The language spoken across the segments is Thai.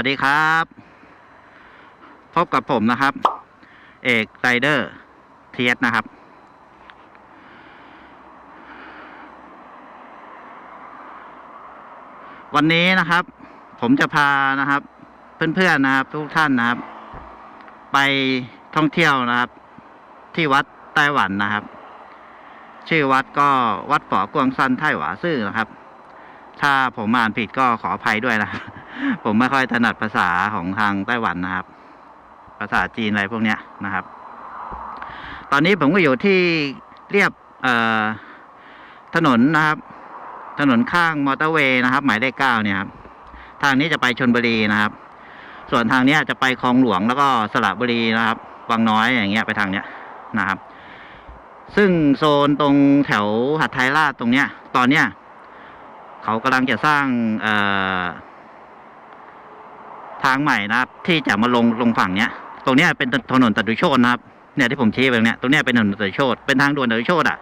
วัสดีครับ พบกับผมนะครับ เอกไรเดอร์เทียสนะครับ วันนี้นะครับ ผมจะพานะครับ เพื่อนๆนะครับ ทุกท่านนะครับ ไปท่องเที่ยวนะครับ ที่วัดไต้หวันนะครับ ชื่อวัดก็วัดฝอกวงซันไต้หวาซื่อนะครับ ถ้าผมอ่านผิดก็ขออภัยด้วยนะครับ ผมไม่ค่อยถนัดภาษาของทางไต้หวันนะครับ ภาษาจีนอะไรพวกเนี้ยนะครับ ตอนนี้ผมก็อยู่ที่เรียบถนนนะครับ ถนนข้างมอเตอร์เวย์นะครับ หมายเลขเก้าเนี่ยครับทางนี้จะไปชนบุรีนะครับ ส่วนทางเนี้ยจะไปคลองหลวงแล้วก็สระบุรีนะครับวังน้อยอย่างเงี้ยไปทางเนี้ยนะครับ ซึ่งโซนตรงแถวหัดไทยราชตรงเนี้ย ตอนเนี้ยเขากำลังจะสร้างเอ่อ ทางใหม่นะครับ ที่จะมาลงลงฝั่งเนี้ย ตรงเนี้ยเป็นถนนตัดดุโชตนะครับ เนี่ยที่ผมชี้ไปตรงเนี้ยตรงเนี้ยเป็นถนนตัดดุโชตเป็นทางด่วนตัดดุโชตอะ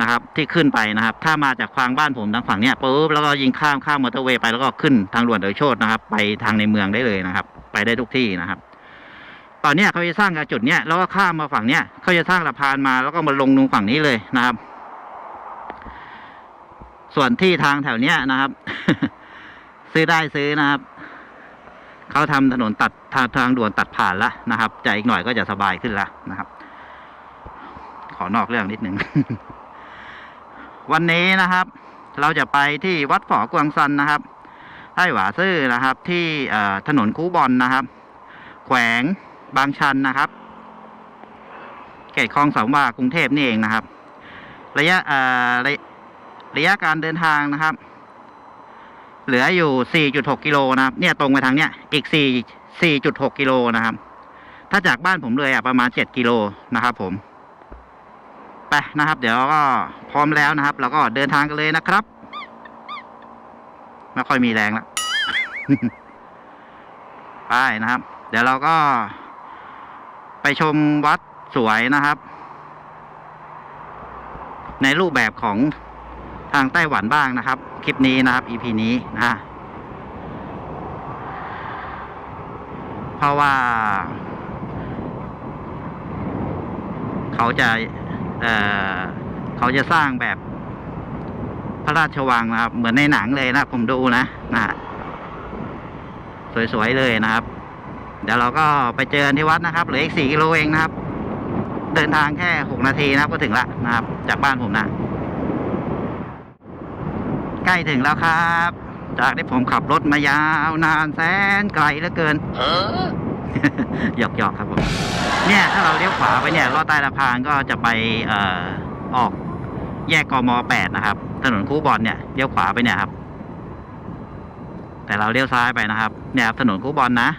นะครับ ที่ขึ้นไปนะครับ ถ้ามาจากทางบ้านผมทางฝั่งเนี้ยปุ๊บแล้วก็ยิงข้ามข้ามมอเตอร์เวย์ไปแล้วก็ขึ้นทางด่วนตัดดุโชตนะครับ ไปทางในเมืองได้เลยนะครับ ไปได้ทุกที่นะครับตอนเนี้ยเขาจะสร้างจุดเนี้ยแล้วก็ข้ามมาฝั่งเนี้ยเขาจะสร้างสะพานมาแล้วก็มาลงตรงฝั่งนี้เลยนะครับ ส่วนที่ทางแถวเนี้ยนะครับ ซื้อได้ซื้อนะครับ เขาทำถนนตัดทางทางด่วนตัดผ่านแล้วนะครับจะอีกหน่อยก็จะสบายขึ้นล้วนะครับ ขอนอกเรื่องนิดหนึ่งวันนี้นะครับ เราจะไปที่วัดฝอกวางซันนะครับไต้หวาซื่อนะครับ ที่ถนนคูบอลนะครับ แขวงบางชันนะครับเขตคลองสามวากรุงเทพนี่เองนะครับ ระยะระยะระยะการเดินทางนะครับ เหลืออยู่ 4.6 กิโลนะครับ เนี่ยตรงไปทางเนี้ยอีก 4 4.6 กิโลนะครับ ถ้าจากบ้านผมเลยอะประมาณ 7 กิโลนะครับผม ไปนะครับ เดี๋ยวก็พร้อมแล้วนะครับ แล้วก็เดินทางกันเลยนะครับ ไม่ค่อยมีแรงแล้วไปนะครับ เดี๋ยวเราก็ ไปชมวัดสวยนะครับ ในรูปแบบของ ทางไต้หวันบ้างนะครับ คลิปนี้นะครับ EP นี้นะเพราะว่า เขาจะเเขาจะสร้างแบบพระราชวังนะครับ เหมือนในหนังเลยนะ ผมดูนะนะสวยๆเลยนะครับ เดี๋ยวเราก็ไปเจอนที่วัดนะครับเหลืออีกสี่กิโลเองนะครับ เดินทางแค่หกนาทีนะครับก็ถึงละนะครับ จากบ้านผมนะ ใกล้ถึงแล้วครับ จากที่ผมขับรถมายาวนานแสนไกลเหลือเกินหยอกหยอกๆครับผมเนี่ยถ้าเราเลี้ยวขวาไปเนี่ยลอดใต้สะพานก็จะไปเอ่อออกแยกกมแปดนะครับ ถนนคู่บอลเนี่ยเลี้ยวขวาไปเนี่ยครับ แต่เราเลี้ยวซ้ายไปนะครับ เนี่ยครับถนนคู่บอลนะ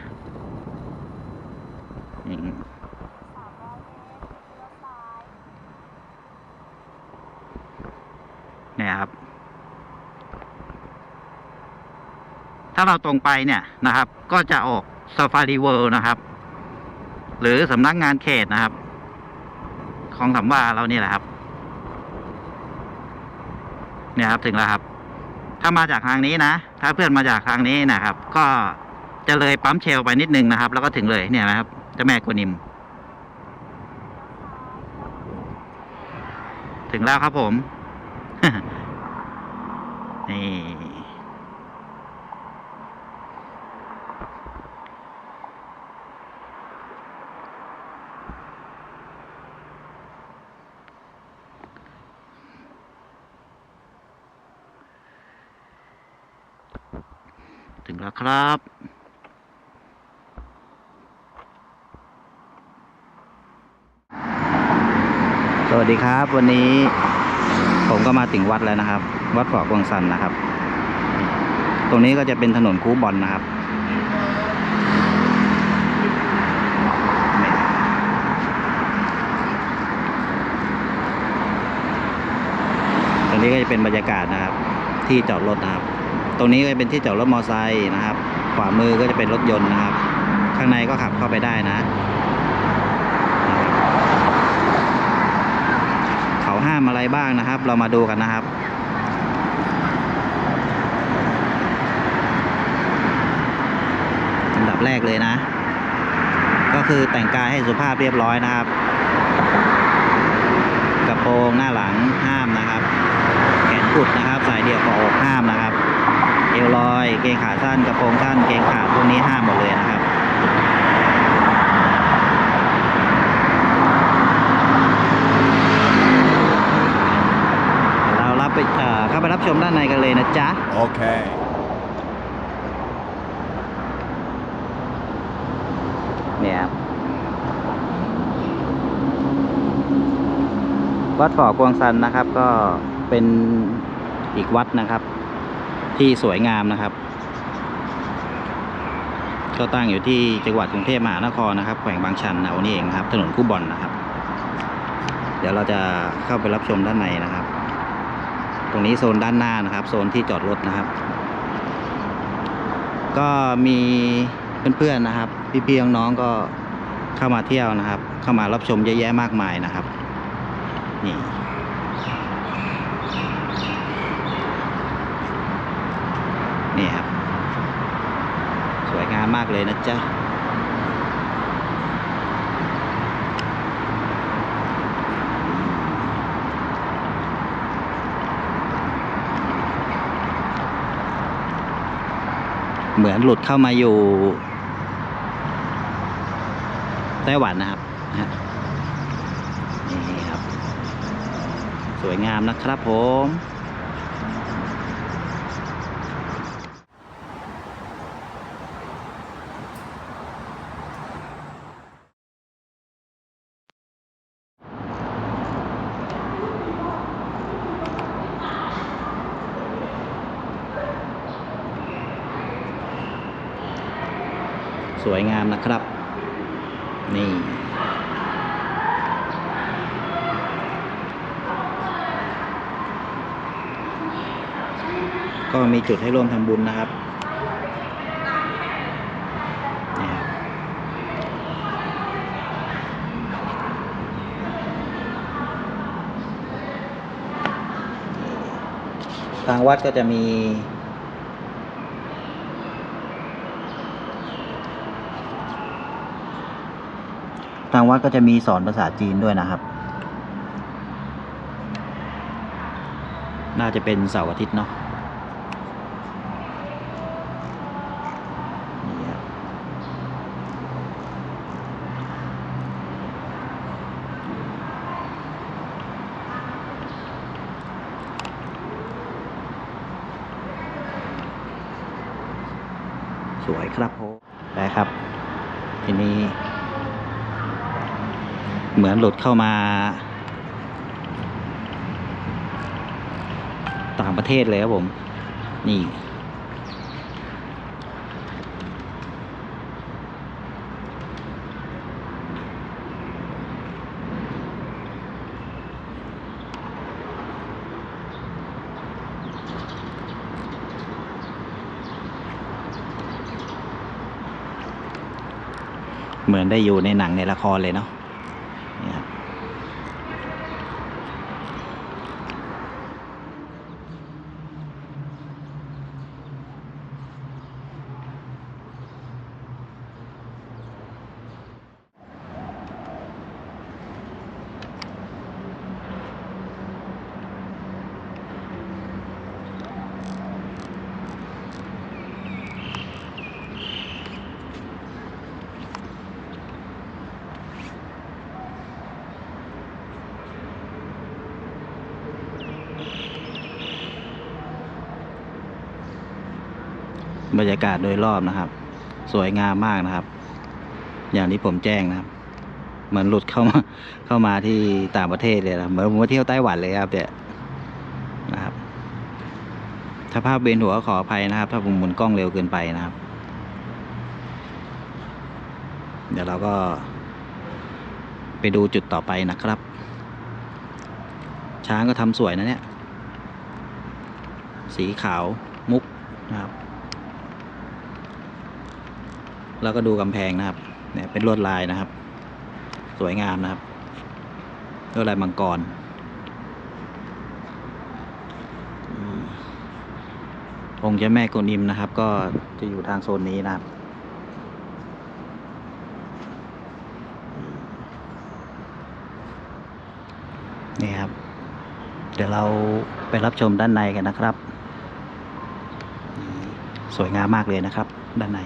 เนี่ยครับ ถ้าเราตรงไปเนี่ยนะครับ ก็จะออกซ a ฟารีเวิลด์นะครับ หรือสำนักงานเขตนะครับ ของสำว่าเรานี่แหละครับ เนี่ยครับถึงแล้วครับ ถ้ามาจากทางนี้นะ ถ้าเพื่อนมาจากทางนี้นะครับ ก็จะเลยปั๊มเชลไปนิดนึงนะครับ แล้วก็ถึงเลยเนี่ยนะครับเจ้าแม่กวนิม ถึงแล้วครับผม นี่ ถึงแล้วครับ สวัสดีครับ วันนี้ผมก็มาถึงวัดแล้วนะครับ วัดฝอกวงสันนะครับ ตรงนี้ก็จะเป็นถนนคูบอลนะครับตรงนี้ก็จะเป็นบรรยากาศนะครับ ที่จอดรถนะครับ ตรงนี้ก็เป็นที่จอดรถมอไซค์นะครับ ขวามือก็จะเป็นรถยนต์นะครับ ข้างในก็ขับเข้าไปได้นะ เขาห้ามอะไรบ้างนะครับ เรามาดูกันนะครับนแรกเลยนะ ก็คือแต่งกายให้สุภาพเรียบร้อยนะครับ กระโปรงหน้าหลังห้ามนะครับ แขนกุดนะครับ สายเดี่ยวเกาะอกห้ามนะครับ เอ วลอย เกงขาสั้นกระโปรงสั้นเกงขาดพวกนี้ห้ามหมดเลยนะครับเดี๋ยวเรารับไปเอ่อเข้าไปรับชมด้านในกันเลยนะจ๊ะ Okay. เนี่ยครับวัดฝ่อกวงซันนะครับก็เป็นอีกวัดนะครับ ที่สวยงามนะครับ ก็ตั้งอยู่ที่จังหวัดกรุงเทพมหานครนะครับ แขวงบางชันเอานี่เองครับ ถนนคู่บอลนะครับ เดี๋ยวเราจะเข้าไปรับชมด้านในนะครับ ตรงนี้โซนด้านหน้านะครับ โซนที่จอดรถนะครับ ก็มีเพื่อนๆนะครับ พี่ๆน้องๆก็เข้ามาเที่ยวนะครับ เข้ามารับชมเยอะแยะมากมายนะครับ นี่ นี่ครับ สวยงามมากเลยนะจ๊ะเหมือนหลุดเข้ามาอยู่ไต้หวันนะครับนี่ครับ สวยงามนะครับผม สวยงามนะครับ นี่ ก็มีจุดให้ร่วมทำบุญนะครับนี่ครับทางวัดก็จะมี ทางวัดก็จะมีสอนภาษาจีนด้วยนะครับ น่าจะเป็นเสาร์อาทิตย์เนาะนี่ครับสวยครับโผมไปครับ ทีนี้ เหลุดเข้ามา ต่างประเทศเลยครับผม นี่ เหมือนได้อยู่ในหนังในละครเลยเนาะนี่ครับ บรรยากาศโดยรอบนะครับ สวยงามมากนะครับ อย่างที่ผมแจ้งนะครับ เหมือนหลุดเข้ามาเข้ามาที่ต่างประเทศเลยนะเหมือนผมมาเที่ยวไต้หวันเลยครับเนี่ยนะครับ ถ้าภาพเบนหัวขออภัยนะครับ ถ้าผมหมุนกล้องเร็วเกินไปนะครับ เดี๋ยวเราก็ ไปดูจุดต่อไปนะครับ ช้างก็ทำสวยนะเนี่ย สีขาวมุกนะครับ แล้วก็ดูกำแพงนะครับ เนี่ยเป็นลวดลายนะครับ สวยงามนะครับ ลวดลายมังกรองค์เจ้าแม่กวนอิมนะครับ ก็จะอยู่ทางโซนนี้นะครับนี่ครับ เดี๋ยวเราไปรับชมด้านในกันนะครับ สวยงามมากเลยนะครับ ด้านใน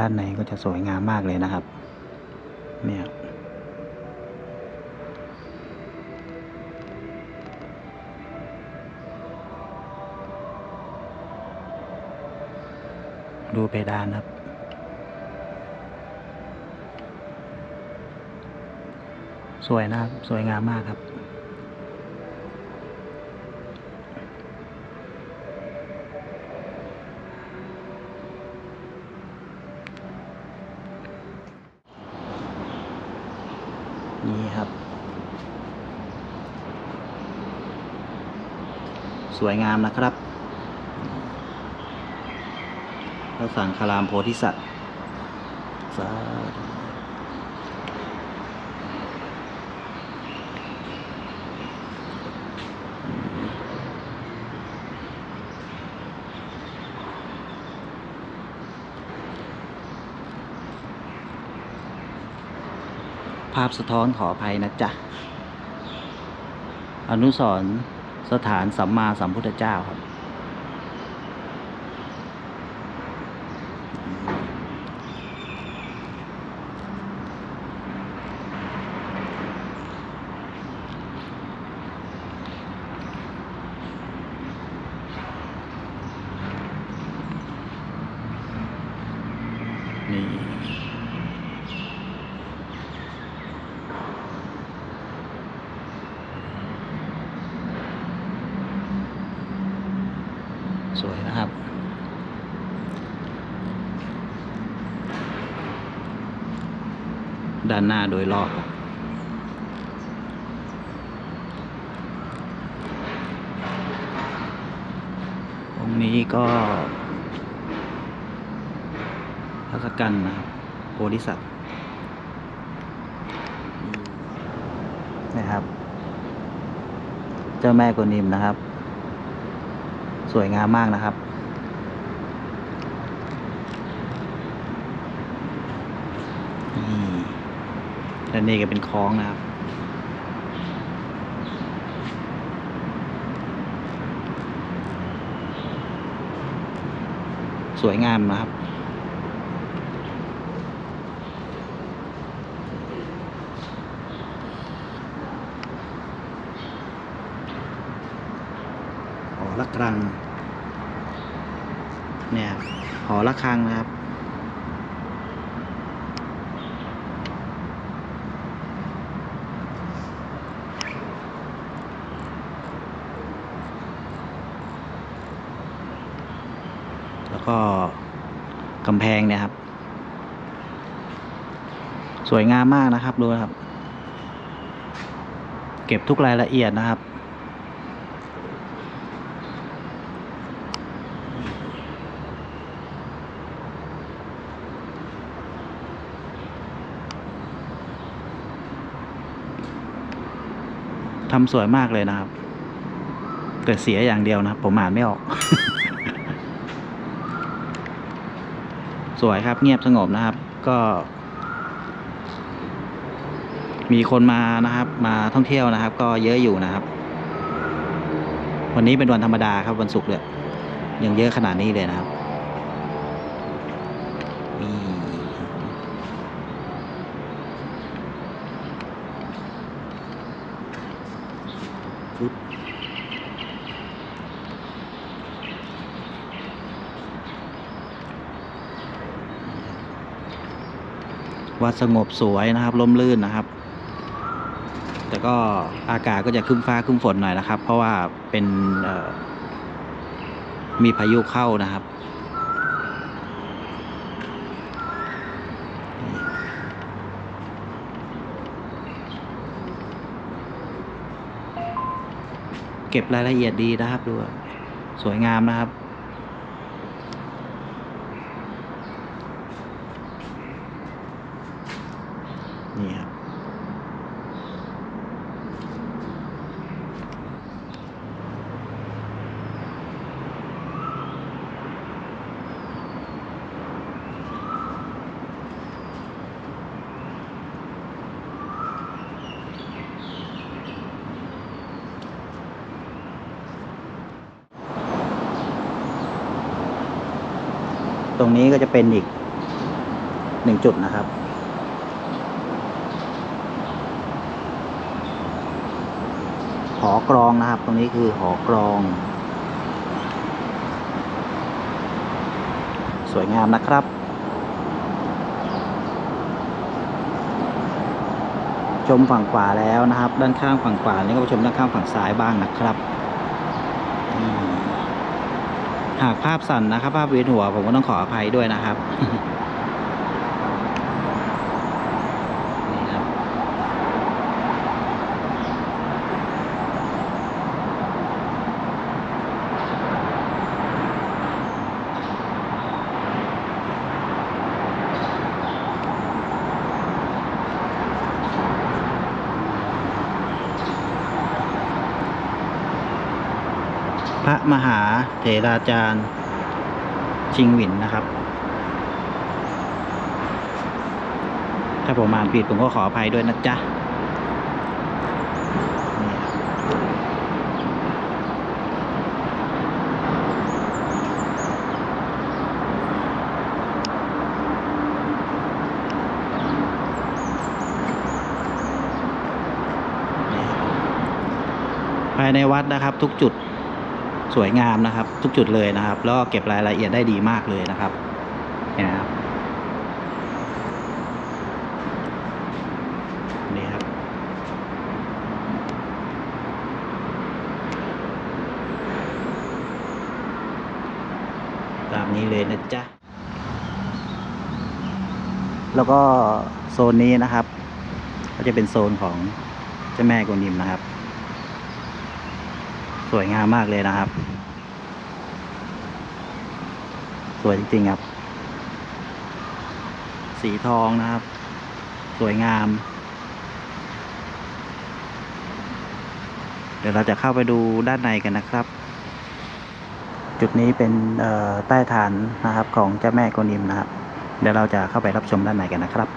ด้านในก็จะสวยงามมากเลยนะครับ เนี่ยดูเพดานครับ สวยนะครับ สวยงามมากครับ นี้ครับ สวยงามนะครับพระสังฆรามโพธิสัตว์สาธุ ภาพสะท้อนขออภัยนะจ๊ะ อนุสรสถานสัมมาสัมพุทธเจ้าครับ นี่ สวยนะครับ ด้านหน้าโดยรอบครับองค์นี้ก็พระสกันนะครับโพธิสัตว์นะครับ เจ้าแม่กวนิมนะครับ สวยงามมากนะครับนี่ และนี่ก็เป็นคลองนะครับ สวยงามนะครับหอระฆัง เนี่ยหอระฆังนะครับ แล้วก็ กำแพงเนี่ยครับ สวยงามมากนะครับดูครับ เก็บทุกรายละเอียดนะครับทำสวยมากเลยนะครับ แต่เสียอย่างเดียวนะครับ ผมอ่านไม่ออก สวยครับเงียบสงบนะครับ ก็ มีคนมานะครับ มาท่องเที่ยวนะครับ ก็เยอะอยู่นะครับ วันนี้เป็นวันธรรมดาครับวันศุกร์เลยยังเยอะขนาดนี้เลยนะครับนี่ปึ๊ วัดสงบสวยนะครับร่มรื่นนะครับ แต่ก็อากาศก็จะครึ้มฟ้าครึ้มฝนหน่อยนะครับ เพราะว่าเป็นมีพายุเข้านะครับเก็บรายละเอียดดีนะครับดูสวยงามนะครับ รงนี้ก็จะเป็นอีกหนึ่งจุดนะครับ หอกรองนะครับ ตรงนี้คือหอกรอง สวยงามนะครับ ชมฝั่งขวาแล้วนะครับ ด้านข้างฝั่งขวานี่ก็ไปชมด้านข้างฝั่งซ้ายบ้างนะครับอืม หากภาพสั่นนะครับ ภาพเวียนหัวผมก็ต้องขออภัยด้วยนะครับ นี่ครับ พระมหา เถราจารย์ชิงหวินนะครับ ถ้าผมอ่านผิดผมก็ขออภัยด้วยนะจ๊ะภายในวัดนะครับทุกจุด สวยงามนะครับ ทุกจุดเลยนะครับ แล้วก็เก็บรายละเอียดได้ดีมากเลยนะครับเนี่ยนะครับนี่ครับ ตามนี้เลยนะจ๊ะ แล้วก็โซนนี้นะครับ ก็จะเป็นโซนของเจ้าแม่กวนิมนะครับ สวยงามมากเลยนะครับ สวยจริงๆครับ สีทองนะครับ สวยงาม เดี๋ยวเราจะเข้าไปดูด้านในกันนะครับ จุดนี้เป็นใต้ฐานนะครับของเจ้าแม่กนิมนะครับ เดี๋ยวเราจะเข้าไปรับชมด้านในกันนะครับ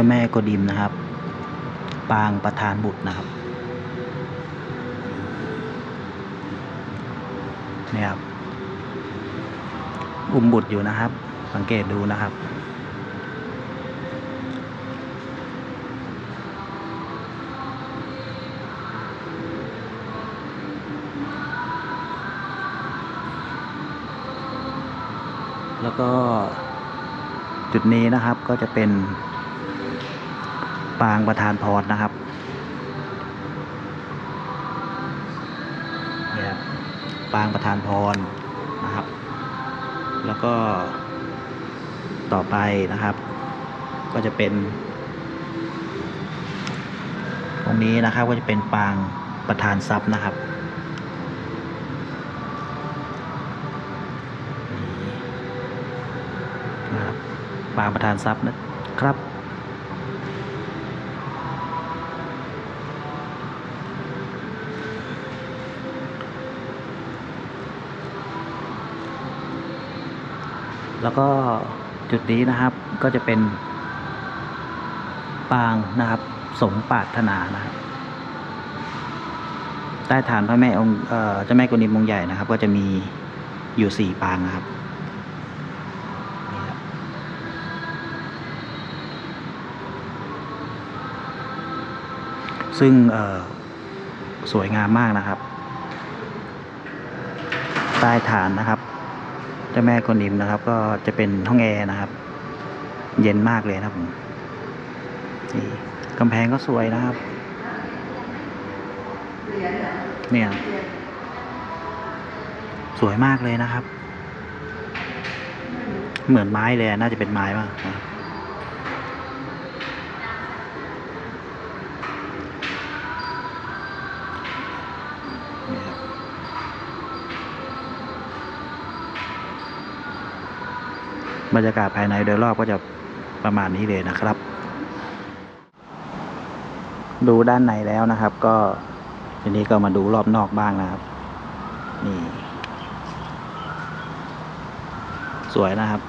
จ้าแม่กวนอิมนะครับ ปางประธานบุตรนะครับนี่ครับอุ้มบุตรอยู่นะครับ สังเกตดูนะครับแล้วก็จุดนี้นะครับก็จะเป็น ปางประธานพรนะครับเนี่ยครับปางประธานพรนะครับ แล้วก็ต่อไปนะครับ ก็จะเป็น ตรงนี้นะครับก็จะเป็นปางประธานทรัพย์นะครับนะครับปางประธานทรัพย์นะครับ แล้วก็จุดนี้นะครับก็จะเป็น ปางนะครับ สมปาถนานะครับใต้ฐานพระแม่องค์เออจ้าแม่กุนิมองค์ใหญ่นะครับ ก็จะมีอยู่สี่ปางนะครับซึ่งสวยงามมากนะครับ ใต้ฐานนะครับ เจ้าแม่กวนอิมนะครับ ก็จะเป็นห้องแอร์นะครับ เย็นมากเลยนะครับผมนี่กำแพงก็สวยนะครับ เนี่ย สวยมากเลยนะครับ เหมือนไม้เลยน่าจะเป็นไม้ป่ะ บรรยากาศภายในโดยรอบก็จะประมาณนี้เลยนะครับ ดูด้านในแล้วนะครับ ก็ทีนี้ก็มาดูรอบนอกบ้างนะครับ นี่ สวยนะครับ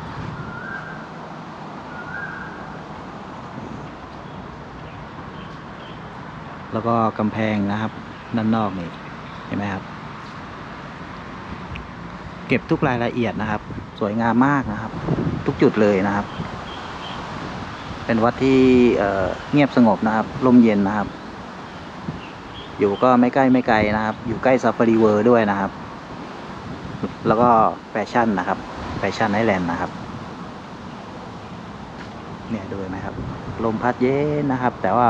แล้วก็กำแพงนะครับด้านนอกนี่เห็นไหมครับ เก็บทุกรายละเอียดนะครับ สวยงามมากนะครับ ทุกจุดเลยนะครับ เป็นวัดที่เเงียบสงบนะครับร่มเย็นนะครับ อยู่ก็ไม่ใกล้ไม่ไกลนะครับ อยู่ใกล้ซาฟารีเวิร์ด้วยนะครับ แล้วก็แฟชั่นนะครับแฟชั่นไอแลนด์นะครับเนี่ยดูไหมครับ ลมพัดเย็นนะครับ แต่ว่า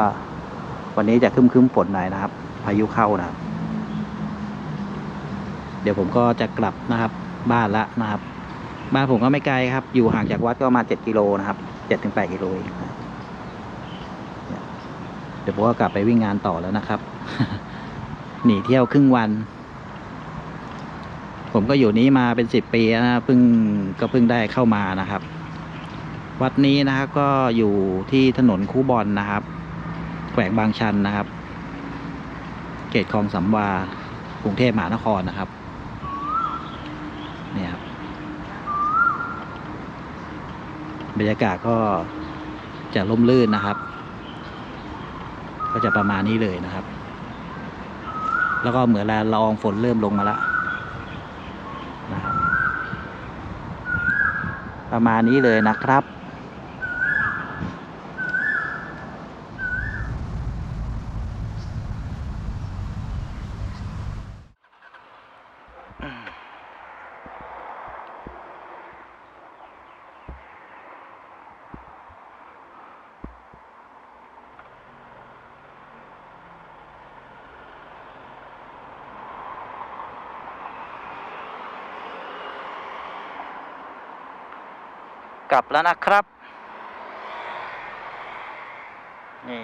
วันนี้จะคึ้มคึ้มฝนหน่อยนะครับ พายุเข้านะครับ เดี๋ยวผมก็จะกลับนะครับ บ้านละนะครับ บ้านผมก็ไม่ไกลครับ อยู่ห่างจากวัดก็ประมาณเจ็ดกิโลนะครับเจ็ดถึงแปดกิโลเองเดี๋ยวผมก็กลับไปวิ่งงานต่อแล้วนะครับ หนีเที่ยวครึ่งวัน ผมก็อยู่นี้มาเป็นสิบปีนะเพิ่งก็เพิ่งได้เข้ามานะครับ วัดนี้นะครับก็อยู่ที่ถนนคูบอลนะครับ แขวงบางชันนะครับ เขตคลองสำวากรุงเทพมหานครนะครับ เนี่ยครับ บรรยากาศก็จะร่มรื่นนะครับ ก็จะประมาณนี้เลยนะครับ แล้วก็เหมือนละลอองฝนเริ่มลงมาแล้วนะครับประมาณนี้เลยนะครับ กลับแล้วนะครับ นี่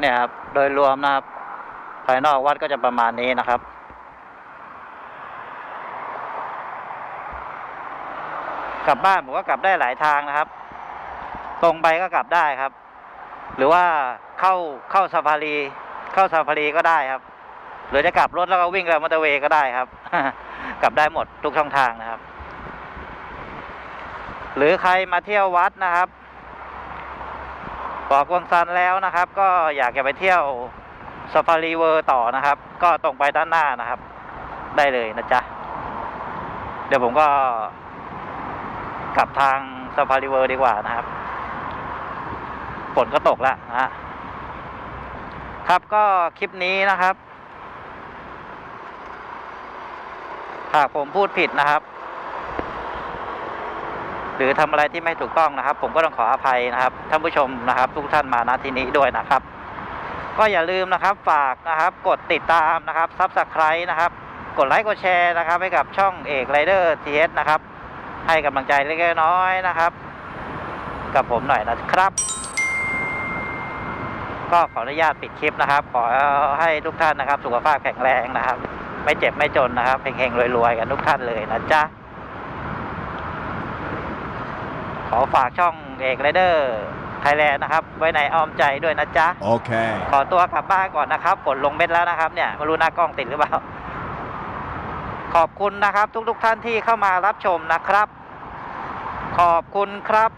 เนี่ยครับ โดยรวมนะครับ ภายนอกวัดก็จะประมาณนี้นะครับ กลับบ้านผมก็กลับได้หลายทางนะครับ ตรงไปก็กลับได้ครับ หรือว่าเข้าเข้าซาฟารี เข้าซาฟารีก็ได้ครับ หรือจะกลับรถแล้วก็วิ่งไปมอเตอร์เวย์ก็ได้ครับ กลับได้หมดทุกช่องทางนะครับ หรือใครมาเที่ยววัดนะครับบอกกวงซันแล้วนะครับ ก็อยากจะไปเที่ยวซาฟารีเวอร์ต่อนะครับ ก็ตรงไปด้านหน้านะครับ ได้เลยนะจ๊ะ เดี๋ยวผมก็ กลับทางซาฟารีเวอร์ดีกว่านะครับ ฝนก็ตกแล้วนะฮะครับก็คลิปนี้นะครับ หากผมพูดผิดนะครับ หรือทำอะไรที่ไม่ถูกต้องนะครับ ผมก็ต้องขออภัยนะครับท่านผู้ชมนะครับ ทุกท่านมาณที่นี้ด้วยนะครับ ก็อย่าลืมนะครับฝากนะครับ กดติดตามนะครับซับสไครต์นะครับ กดไลค์กดแชร์นะครับ ให้กับช่องเอกไรเดอร์ทีเอสนะครับ ให้กำลังใจเล็กน้อยนะครับ กับผมหน่อยนะครับ ก็ขออนุญาตปิดคลิปนะครับ ขอให้ทุกท่านนะครับ สุขภาพแข็งแรงนะครับ ไม่เจ็บไม่จนนะครับเฮงๆรวยๆกันทุกท่านเลยนะจ๊ะ ขอฝากช่องเอกไรเดอร์ไทยแลนด์นะครับ ไว้ในอ้อมใจด้วยนะจ๊ะ Okay. ขอตัวกลับบ้านก่อนนะครับฝนลงเม็ดแล้วนะครับ เนี่ยไม่รู้หน้ากล้องติดหรือเปล่า ขอบคุณนะครับ ทุกๆท่านที่เข้ามารับชมนะครับ ขอบคุณครับ